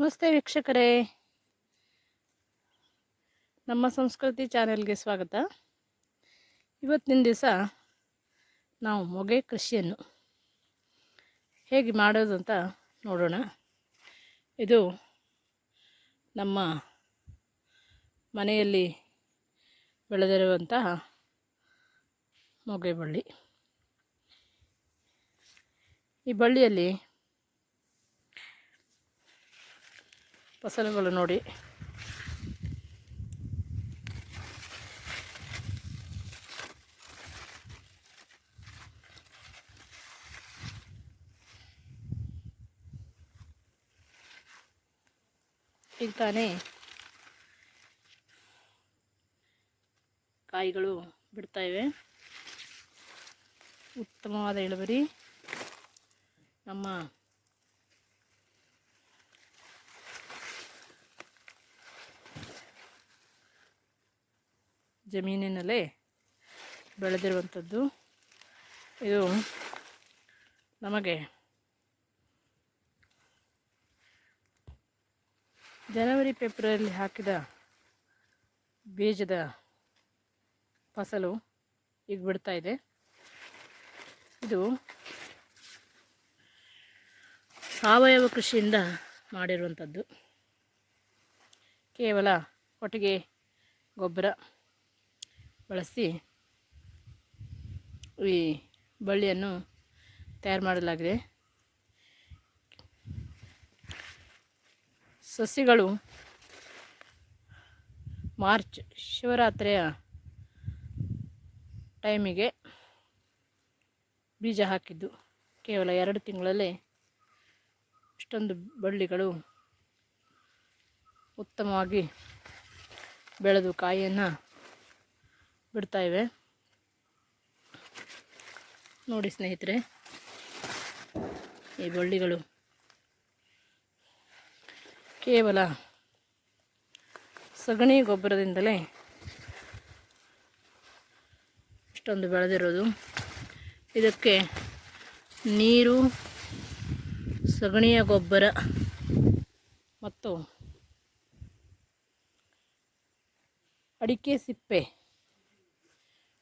ನಮಸ್ತೆ ವೀಕ್ಷಕರೇ. ನಮ್ಮ ಸಂಸ್ಕೃತಿ ಚಾನೆಲ್ಗೆ ಸ್ವಾಗತ. ಇವತ್ತಿನ ದಿವಸ ನಾವು ಮೊಗೆ ಕೃಷಿಯನ್ನು ಹೇಗೆ ಮಾಡೋದು ಅಂತ ನೋಡೋಣ. ಇದು ನಮ್ಮ ಮನೆಯಲ್ಲಿ ಬೆಳೆದಿರುವಂತಹ ಮೊಗೆ ಬಳ್ಳಿ. ಈ ಬಳ್ಳಿಯಲ್ಲಿ ಫಸಲುಗಳು ನೋಡಿ. ಈಗ ಕಾಯಿಗಳು ಬಿಡ್ತಾ ಇವೆ. ಉತ್ತಮವಾದ ಇಳುವರಿ ನಮ್ಮ ಜಮೀನಿನಲ್ಲೇ ಬೆಳೆದಿರುವಂಥದ್ದು. ಇದು ನಮಗೆ ಜನವರಿ, ಫೆಬ್ರವರಿಯಲ್ಲಿ ಹಾಕಿದ ಬೀಜದ ಫಸಲು ಈಗ ಬಿಡ್ತಾ ಇದೆ. ಇದು ಸಾವಯವ ಕೃಷಿಯಿಂದ ಮಾಡಿರುವಂಥದ್ದು. ಕೇವಲ ಕೊಟ್ಟಿಗೆ, ಗೊಬ್ಬರ. ಬಳಸಿ ಈ ಬಳ್ಳಿಯನ್ನು ತಯಾರು ಮಾಡಲಾಗಿದೆ. ಸಸಿಗಳು ಮಾರ್ಚ್ ಶಿವರಾತ್ರಿಯ ಟೈಮಿಗೆ ಬೀಜ ಹಾಕಿದ್ದು. ಕೇವಲ ಎರಡು ತಿಂಗಳಲ್ಲೇ ಇಷ್ಟೊಂದು ಬಳ್ಳಿಗಳು ಉತ್ತಮವಾಗಿ ಬೆಳೆದು ಕಾಯಿಯನ್ನು ಬಿಡ್ತಾ ಇವೆ. ನೋಡಿ ಸ್ನೇಹಿತರೆ, ಈ ಬಳ್ಳಿಗಳು. ಕೇವಲ ಸಗಣಿ ಗೊಬ್ಬರದಿಂದಲೇ ಇಷ್ಟೊಂದು ಬೆಳೆದಿರೋದು. ಇದಕ್ಕೆ ನೀರು, ಸಗಣಿಯ ಗೊಬ್ಬರ ಮತ್ತು ಅಡಿಕೆ ಸಿಪ್ಪೆ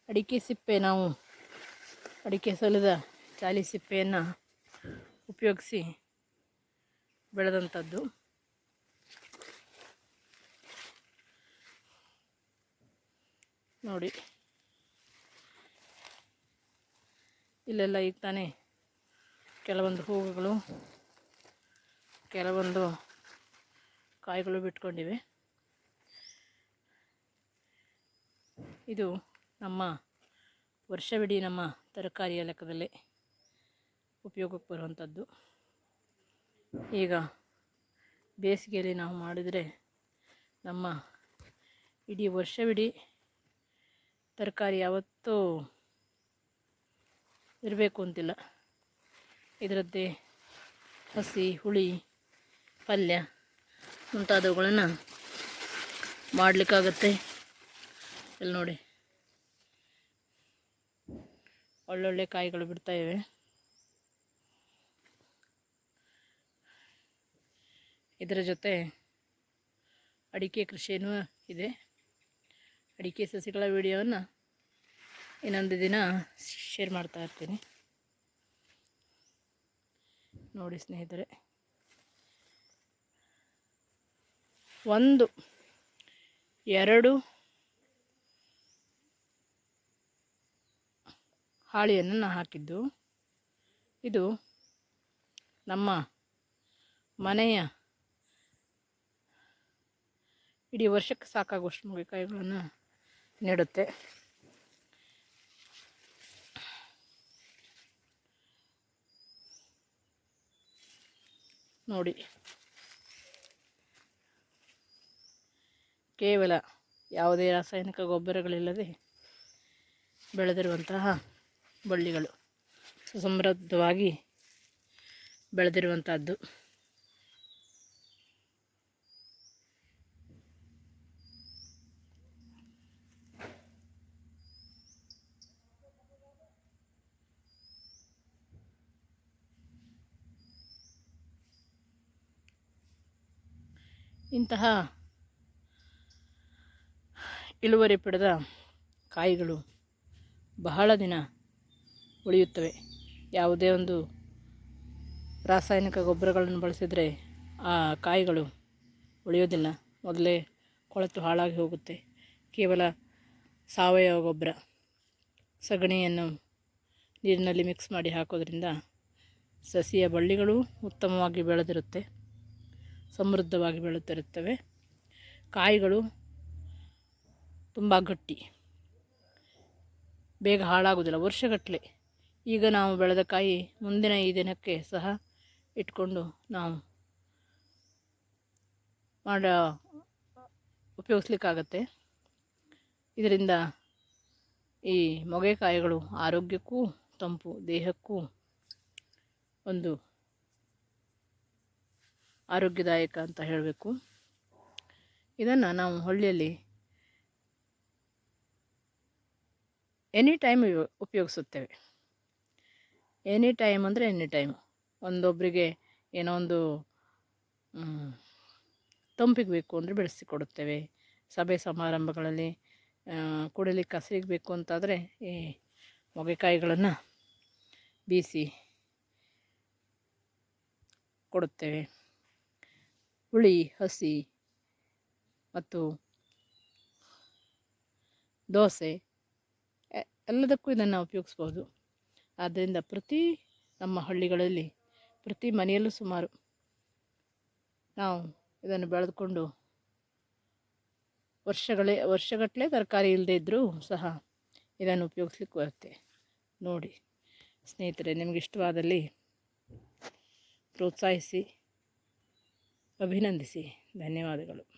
ಅಡಿಕೆ ಸಿಪ್ಪೆ ನಾವು ಅಡಿಕೆ ಸಲದ ಚಾಲಿ ಸಿಪ್ಪೆಯನ್ನು ಉಪಯೋಗಿಸಿ ಬೆಳೆದಂಥದ್ದು. ನೋಡಿ. ಇಲ್ಲೆಲ್ಲ ಈಗ ತಾನೇ ಕೆಲವೊಂದು ಹೂವುಗಳು, ಕೆಲವೊಂದು ಕಾಯಿಗಳು ಬಿಟ್ಕೊಂಡಿವೆ. ಇದು ನಮ್ಮ ವರ್ಷವಿಡೀ ನಮ್ಮ ತರಕಾರಿಯ ಲೆಕ್ಕದಲ್ಲಿ ಉಪಯೋಗಕ್ಕೆ ಬರುವಂಥದ್ದು. ಈಗ ಬೇಸಿಗೆಯಲ್ಲಿ ನಾವು ಮಾಡಿದರೆ ನಮ್ಮ ಇಡೀ ವರ್ಷವಿಡೀ ತರಕಾರಿ ಯಾವತ್ತೂ ಇರಬೇಕು ಅಂತಿಲ್ಲ. ಇದರದ್ದೇ ಹಸಿ, ಹುಳಿ, ಪಲ್ಯ ಮುಂತಾದವುಗಳನ್ನು ಮಾಡಲಿಕ್ಕಾಗತ್ತೆ. ಇಲ್ಲಿ ನೋಡಿ. ಒಳ್ಳೊಳ್ಳೆ ಕಾಯಿಗಳು ಬಿಡ್ತಾಯಿವೆ ಇದರ ಜೊತೆ ಅಡಿಕೆ ಕೃಷಿಯೂ ಇದೆ. ಅಡಿಕೆ ಸಸಿಗಳ ವಿಡಿಯೋವನ್ನು ಇನ್ನೊಂದು ದಿನ ಶೇರ್ ಮಾಡ್ತಾ ಇರ್ತೀನಿ. ನೋಡಿ ಸ್ನೇಹಿತರೆ. ಒಂದು, ಎರಡು ಹಾಳಿಯನ್ನು ನಾನು ಹಾಕಿದ್ದು. ಇದು ನಮ್ಮ ಮನೆಯ ಇಡೀ ವರ್ಷಕ್ಕೆ ಸಾಕಾಗುವಷ್ಟು ಮುಗಿಕಾಯಿಗಳನ್ನು ನೀಡುತ್ತೆ. ನೋಡಿ. ಕೇವಲ ಯಾವುದೇ ರಾಸಾಯನಿಕ ಗೊಬ್ಬರಗಳಿಲ್ಲದೆ ಬೆಳೆದಿರುವಂತಹ ಬಳ್ಳಿಗಳು ಸುಸಮೃದ್ಧವಾಗಿ ಬೆಳೆದಿರುವಂಥದ್ದು ಇಂತಹ ಇಳುವರಿ ಪಡೆದ ಕಾಯಿಗಳು ಬಹಳ ದಿನ ಉಳಿಯುತ್ತವೆ. ಯಾವುದೇ ಒಂದು ರಾಸಾಯನಿಕ ಗೊಬ್ಬರಗಳನ್ನು ಬಳಸಿದರೆ ಆ ಕಾಯಿಗಳು ಉಳಿಯೋದಿಲ್ಲ ಮೊದಲೇ ಕೊಳೆತು ಹಾಳಾಗಿ ಹೋಗುತ್ತೆ. ಕೇವಲ ಸಾವಯವ ಗೊಬ್ಬರ, ಸಗಣಿಯನ್ನು ನೀರಿನಲ್ಲಿ ಮಿಕ್ಸ್ ಮಾಡಿ ಹಾಕೋದ್ರಿಂದ ಸಸಿಯ ಬಳ್ಳಿಗಳು ಉತ್ತಮವಾಗಿ ಬೆಳೆದಿರುತ್ತೆ, ಸಮೃದ್ಧವಾಗಿ ಬೆಳೆದಿರುತ್ತವೆ. ಕಾಯಿಗಳು ತುಂಬ ಗಟ್ಟಿ, ಬೇಗ ಹಾಳಾಗೋದಿಲ್ಲ ವರ್ಷಗಟ್ಟಲೆ. ಈಗ ನಾವು ಬೆಳೆದ ಕಾಯಿ ಮುಂದಿನ ಈ ದಿನಕ್ಕೆ ಸಹ ಇಟ್ಕೊಂಡು ನಾವು ಮಾಡ ಉಪಯೋಗಿಸ್ಲಿಕ್ಕಾಗತ್ತೆ. ಇದರಿಂದ ಈ ಮೊಗೆಕಾಯಿಗಳು ಆರೋಗ್ಯಕ್ಕೂ ತಂಪು, ದೇಹಕ್ಕೂ ಒಂದು ಆರೋಗ್ಯದಾಯಕ ಅಂತ ಹೇಳಬೇಕು. ಇದನ್ನು ನಾವು ಹಳ್ಳಿಯಲ್ಲಿ ಎನಿ ಟೈಮ್ ಉಪಯೋಗಿಸುತ್ತೇವೆ. ಎನಿ ಟೈಮ್ ಅಂದರೆ ಎನಿ ಟೈಮ್ ಒಂದೊಬ್ಬರಿಗೆ ಏನೋ ಒಂದು ತಂಪಿಗೆ ಬೇಕು ಅಂದರೆ ಬೆಳೆಸಿಕೊಡುತ್ತೇವೆ ಸಭೆ ಸಮಾರಂಭಗಳಲ್ಲಿ ಕುಡಿಲಿಕ್ಕೆ ಹಸಿರಿಗೆ ಬೇಕು ಅಂತಾದರೆ ಈ ಮೊಗೆಕಾಯಿಗಳನ್ನು ಬೀಸಿ ಕೊಡುತ್ತೇವೆ. ಹುಳಿ, ಹಸಿ ಮತ್ತು ದೋಸೆ ಎಲ್ಲದಕ್ಕೂ ಇದನ್ನು ಉಪಯೋಗಿಸ್ಬೋದು. ಆದ್ದರಿಂದ ಪ್ರತಿ ನಮ್ಮ ಹಳ್ಳಿಗಳಲ್ಲಿ, ಪ್ರತಿ ಮನೆಯಲ್ಲೂ ಸುಮಾರು ನಾವು ಇದನ್ನು ಬೆಳೆದುಕೊಂಡು ವರ್ಷಗಳೇ, ವರ್ಷಗಟ್ಟಲೆ ತರಕಾರಿ ಇಲ್ಲದೆ ಇದ್ದರೂ ಸಹ ಇದನ್ನು ಉಪಯೋಗಿಸ್ಲಿಕ್ಕೆ ಬರುತ್ತೆ. ನೋಡಿ, ಸ್ನೇಹಿತರೆ, ನಿಮಗೆ ಇಷ್ಟವಾದಲ್ಲಿ ಪ್ರೋತ್ಸಾಹಿಸಿ, ಅಭಿನಂದಿಸಿ. ಧನ್ಯವಾದಗಳು.